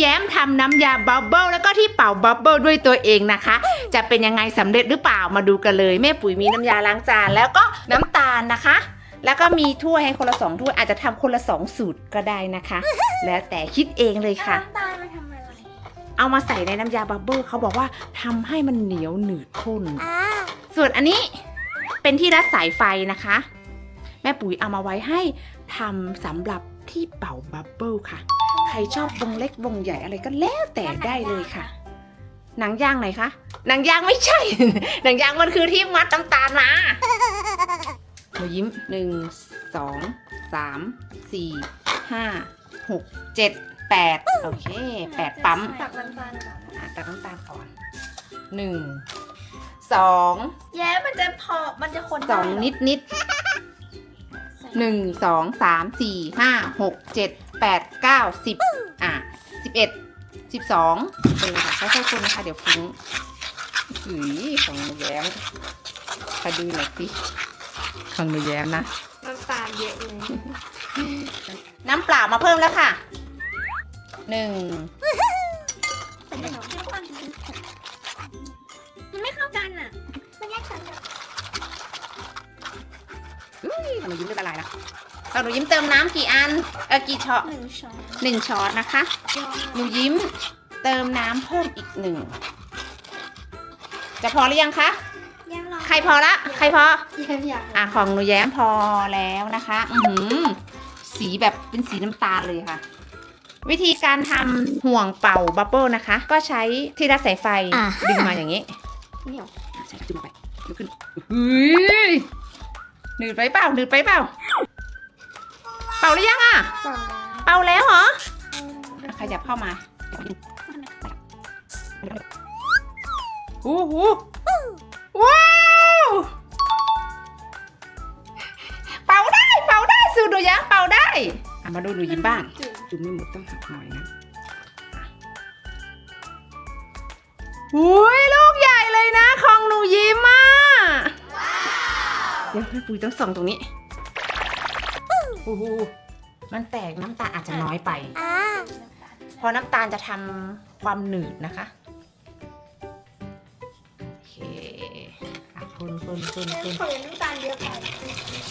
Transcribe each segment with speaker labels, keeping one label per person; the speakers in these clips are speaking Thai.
Speaker 1: แย้มทำน้ำยาบับเบิลแล้วก็ที่เป่าบับเบิลด้วยตัวเองนะคะ จะเป็นยังไงสำเร็จหรือเปล่ามาดูกันเลยแม่ปุ๋ยมีน้ำยาล้างจานแล้วก็น้ำตาลนะคะ แล้วก็มีถ้วยให้คนละสองถ้วยอาจจะทำคนละสองสูตรก็ได้นะคะ แล้วแต่คิดเองเลยค่ะ
Speaker 2: น้ำตาลมาทำอะไร
Speaker 1: เอามาใส่ในน้ำยาบับเบิลเขาบอกว่าทำให้มันเหนียวหนืดข้น
Speaker 2: อ่า
Speaker 1: ส่วนอันนี้เป็นที่รัดสายไฟนะคะ แม่ปุ๋ยเอามาไว้ให้ทำสำหรับที่เป่าบับเบิลค่ะ ใครชอบวงเล็กวงใหญ่อะไรก็แล้วแต่ได้เลยค่ะ หนังยางไหนคะหนังยางไม่ใช่ หนังยางมันคือที่มัดน้ำตาลมาหนูยิ้มหนึ่งสองสามสี่ห้าหกเจ็ดแปดโอเคแปดปั๊ม
Speaker 2: ตักน้ำตาลก่อน
Speaker 1: อะตักน้ำตาลก่อนหนึ่งสอง
Speaker 2: แย้มันจะพอมันจะคน
Speaker 1: สองนิดนิดหนึ่งสองสามสี่ห้าหกเจ็ด แปดเก้าสิบอะสิบเอ็ดสิบสองเออค่ะค่อยๆคนนะคะ เดี๋ยวฟุ้งหืยของหนูแย้มขอดูหน่อยสิของหนูแย้มนะ
Speaker 2: น้ำตาลเยอะเลย
Speaker 1: น้ำเปล่ามาเพิ่มแล้วค่ะหนึ่ง
Speaker 2: แต่เดี๋ยวน้ำตาลมันไม่เข้ากันอะ มันแยกกัน
Speaker 1: อุ้ยของหนูยิ้มเริ่มละลายแล้วของ หนูยิ้มเติมน้ำกี่อัน เออกี่ช้อน
Speaker 2: หนึ่งช้อน
Speaker 1: หนึ่งช้อนนะคะ หนูยิ้มเติมน้ำเพิ่มอีกหนึ่ง จะพอหรือยังคะ
Speaker 2: ยังรอ
Speaker 1: ใครพอละ ใครพอ
Speaker 2: ยังอยาก
Speaker 1: อะของหนูแย้มพอแล้วนะคะ อือหือสีแบบเป็นสีน้ำตาลเลยค่ะ วิธีการทำห่วงเป่าบับเบิลนะคะ ก็ใช้ที่รัดสายไฟดึงมาอย่างนี้
Speaker 2: เหนียว
Speaker 1: อะใส่ขึ้นไปยกขึ้นเฮ้ยหนืดไปเปล่าหนืดไปเปล่า เป่าหรือยังอะ
Speaker 2: ก่อน
Speaker 1: เป่าแล้วเหรออะขยับเข้ามาโอ้โหว้าวเป่าได้เป่าได้สูดดูยังเป่าได้อะมาดูหนูยิ้มบ้างจุ่มไม่หมดต้องหักหน่อยนะอุ้ยลูกใหญ่เลยนะของหนูยิ้มอะเดี๋ยวให้ปุ๋ยต้องส่องตรงนี้ โอ้โหมันแตกน้ำตาลอาจจะน้อยไป
Speaker 2: อ่า
Speaker 1: เพราะน้ำตาลจะทำความหนืดนะคะโอเคอะคนคนคนคน
Speaker 2: ของน้ำตาลเยอะไป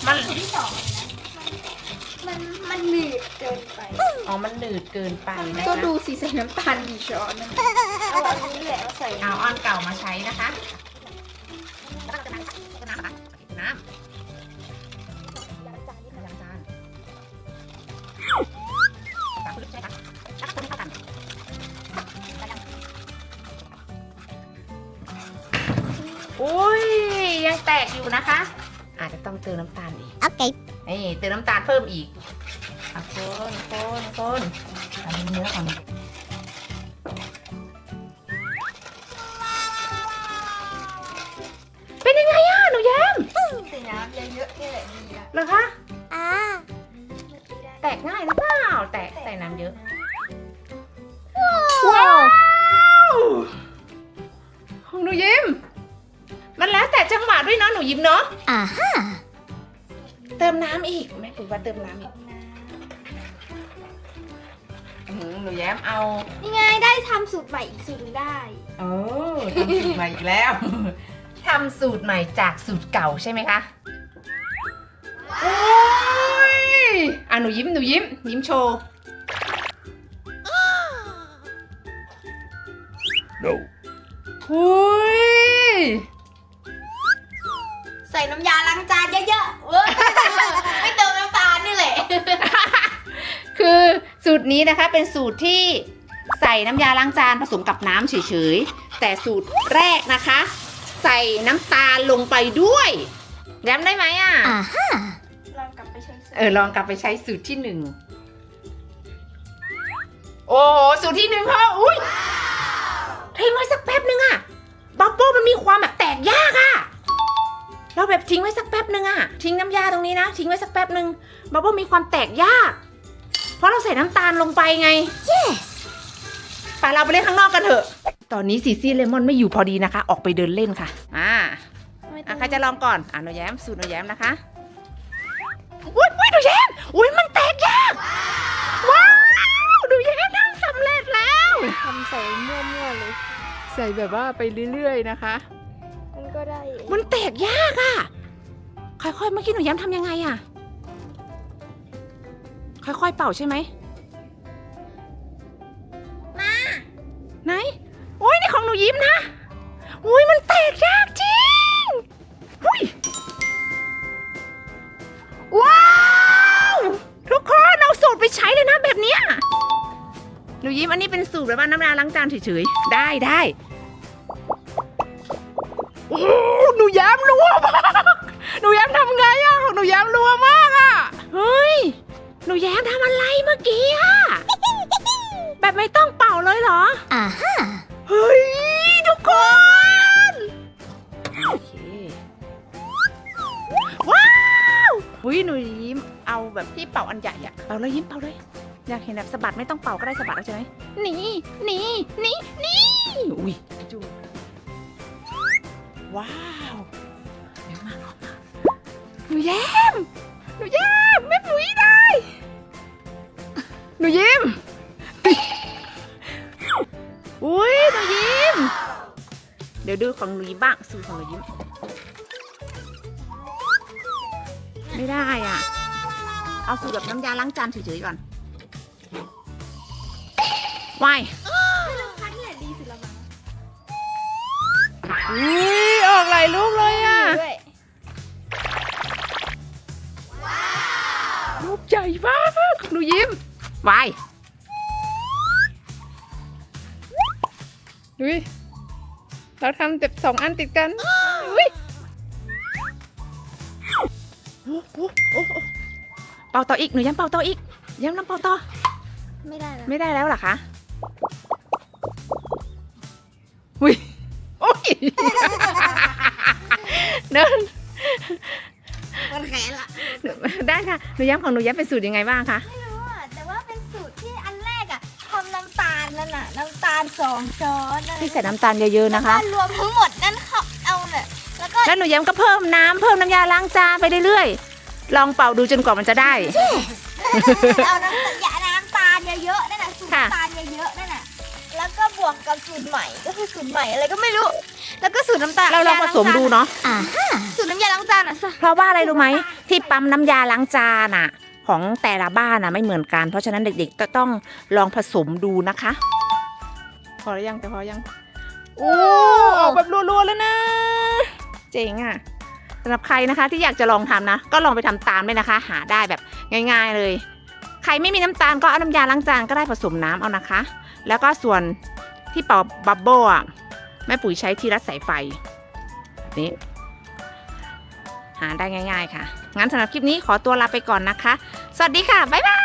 Speaker 1: มัน
Speaker 2: ที่สองมันมันหนืดเกินไป
Speaker 1: อ๋อมันหนืดเกินไปนะคะ
Speaker 2: ก็ดูสิใส่น้ำตาลกี่ช้อนนะเอาอันนี้แหละเอาใส่
Speaker 1: เอาอ้อนเก่ามาใช้นะคะ อุ้ยยังแตกอยู่นะคะ อาจจะต้องเติมน้ำตาลอีก
Speaker 2: โอเค
Speaker 1: นี่เติมน้ำตาลเพิ่มอีกอะคนคนคนอันนี้เนื้อก่อนเป็นยังไงอะหนูแย้ม
Speaker 2: ใส่น้ำเยอะๆนี่แหละดีละ
Speaker 1: เหรอคะ
Speaker 2: อ่า
Speaker 1: แตกง่ายหรือเปล่า แตกใส่น้ำเยอะ
Speaker 2: ว้าว
Speaker 1: ของหนูยิ้ม ด้วยเนาะหนูยิ้มเนาะ
Speaker 2: อ่าฮะ
Speaker 1: เติมน้ำอีกแม่ปุ๋ยว่าเติมน้ำอีกอื้อหือหนูแย้มเอา
Speaker 2: นี่ไงได้ทำสูตรใหม่อีกสูตรหนึงได้
Speaker 1: โอ้ทำสูตรใหม่อีกแล้วทำสูตรใหม่จากสูตรเก่าใช่ไหมคะโอ้ยอะหนูยิ้มหนูยิ้มยิ้มโชว์
Speaker 3: No.
Speaker 1: หุย
Speaker 2: ใส่น้ำยาล้างจานเยอะๆเว้ยไม่เติมน้ำตาลนี่แหละ
Speaker 1: คือสูตรนี้นะคะเป็นสูตรที่ใส่น้ำยาล้างจานผสมกับน้ำเฉยๆ แต่สูตรแรกนะคะ ใส่น้ำตาลลงไปด้วยย้ำได้ไหมอะ
Speaker 2: อ่าฮะลองกลับไปใช้สูตร
Speaker 1: เออลองกลับไปใช้สูตรที่หนึ่งโอ้โหสูตรที่หนึ่งพ่ออุ้ยทิ้งไว้สักแป๊บหนึ่งอะบับเบิ้ลมันมีความแบบแตกยากอะ เราแบบทิ้งไว้สักแป๊บหนึ่งอะทิ้งน้ำยาตรงนี้นะ ทิ้งไว้สักแป๊บหนึ่งบับเบิ้ลมีความแตกยาก เพราะเราใส่น้ำตาลลงไปไง yes ไปเราไปเล่นข้างนอกกันเถอะ ตอนนี้ซีซี่เลมอนไม่อยู่พอดีนะคะ ออกไปเดินเล่นค่ะ อ่าอะใครจะลองก่อน อะหนูแย้ม สูตรหนูแย้มนะคะ อุ้ยอุ้ยหนูแย้ม อุ้ยมันแตกยาก ว้าวหนูแย้มทำสำเร็จแล้ว
Speaker 2: ส่มั่วๆเลย
Speaker 1: ใส่แบบว่าไปเรื่อยๆนะคะ
Speaker 2: มัน ก็ได้
Speaker 1: มันแตกยากอะค่อยๆ เมื่อกี้หนูย้ำทำยังไงอะค่อยๆ เป่าใช่ไหม
Speaker 2: มา
Speaker 1: ไหน โอ้ยนี่ของหนูยิ้มนะ อุ้ยมันแตกยากจริงอุ้ยว้าว ทุกคนเอาสูตรไปใช้เลยนะแบบเนี้ย หนูยิ้มอันนี้เป็นสูตรแบบว่าน้ำยาล้างจานเฉยๆ ได้ได้ แย้มรัวมากอะเฮ้ย หนูแย้มทำอะไรเมื่อกี้อะแบบไม่ต้องเป่าเลยเหรอ
Speaker 2: อ่าฮะ
Speaker 1: เฮ้ย ทุกคน โอเค ว้าวอุ้ยหนูยิ้มเอาแบบที่เป่าอันใหญ่อะเป่าเลยยิ้มเป่าเลย อยากเห็นแบบสะบัดไม่ต้องเป่าก็ได้สะบัดเอาใช่ไหมนี่นี่นี่นี่อุ้ยจูว้าว นูแย้ม หนูแย้มแม่ปุ๋ยได้ หนูยิ้ม อุ้ยหนูยิ้ม เดี๋ยวดูของหนูยิ้มบ้างสูตรของหนูยิ้ม ไม่ได้อะ เอาสูตรแบบน้ำยาล้างจานเฉยๆก่อนวาย
Speaker 2: ครั้งที่ไหนดีสุดละมั้ง
Speaker 1: อุ้ยออกหลายลูกเลยอะ หญ่มากของหนูยิ้มวายอุ้ยเราทำเจ็บสองอันติดกันอุ้ยโอ้โหโอ้โหเป่าต่ออีก หนูย้ำเป่าต่ออีก ย้ำน้ำเป่าต่อ
Speaker 2: ไม่ได้แล้ว
Speaker 1: ไม่ได้แล้วเหรอคะอุ้ยโอ้ยเดิน
Speaker 2: มันแขนละ
Speaker 1: ได้ค่ะ หนูย้ำของหนูย้ำเป็นสูตรยังไงบ้างคะ
Speaker 2: ไม่รู้อะแต่ว่าเป็นสูตรที่อันแรกอะทำน้ำตาลนั่นน่ะ น้ำตาลสองช้อนนั่น
Speaker 1: ที่ใส่น้ำตาลเยอะๆนะคะ
Speaker 2: รวมทั้งหมดนั่นเขาเอาเนี่ยแล้วก็
Speaker 1: แล้วหนูย้ำก็เพิ่มน้ำเพิ่มน้ำยาล้างจานไปเรื่อยๆ ลองเป่าดูจนกว่ามันจะได้
Speaker 2: เอาน้ำตาลยาน้ำตาลเยอะๆนั่นน่ะสูตร
Speaker 1: ค่ะ
Speaker 2: น้ำตาลเยอะๆนั่นน่ะแล้วก็บวกกับสูตรใหม่ก็คือสูตรใหม่อะไรก็ไม่รู้ แล้วก็สูตรน้ำตาล
Speaker 1: เราลองผสมดูเนาะ
Speaker 2: อ่าสู ตรน้ำยาล้างจานอะ
Speaker 1: เพราะว่าอะไรรู้ไหมที่ปั๊มน้ำยาล้างจานอะของแต่ละบ้านอะไม่เหมือนกัน เพราะฉะนั้นเด็กๆก็ต้องลองผสมดูนะคะ พอหรือยังแต่พอยังโอ้ออกแบบรัวๆแล้วนะ เจ๋งอะสำหรับใครนะคะที่อยากจะลองทำนะ ก็ลองไปทำตามเลยนะคะ หาได้แบบง่าย ๆเลย ใครไม่มีน้ำตาลก็เอาน้ำยาล้างจานก็ได้ผสมน้ำเอานะคะ แล้วก็ส่วนที่เป่าบับเบิ้ลอะแม่ปุ๋ยใช้ที่รัดสายไฟนี่ หาได้ง่าย ๆ ค่ะ งั้นสำหรับคลิปนี้ขอตัวลาไปก่อนนะคะ สวัสดีค่ะ บ๊ายบาย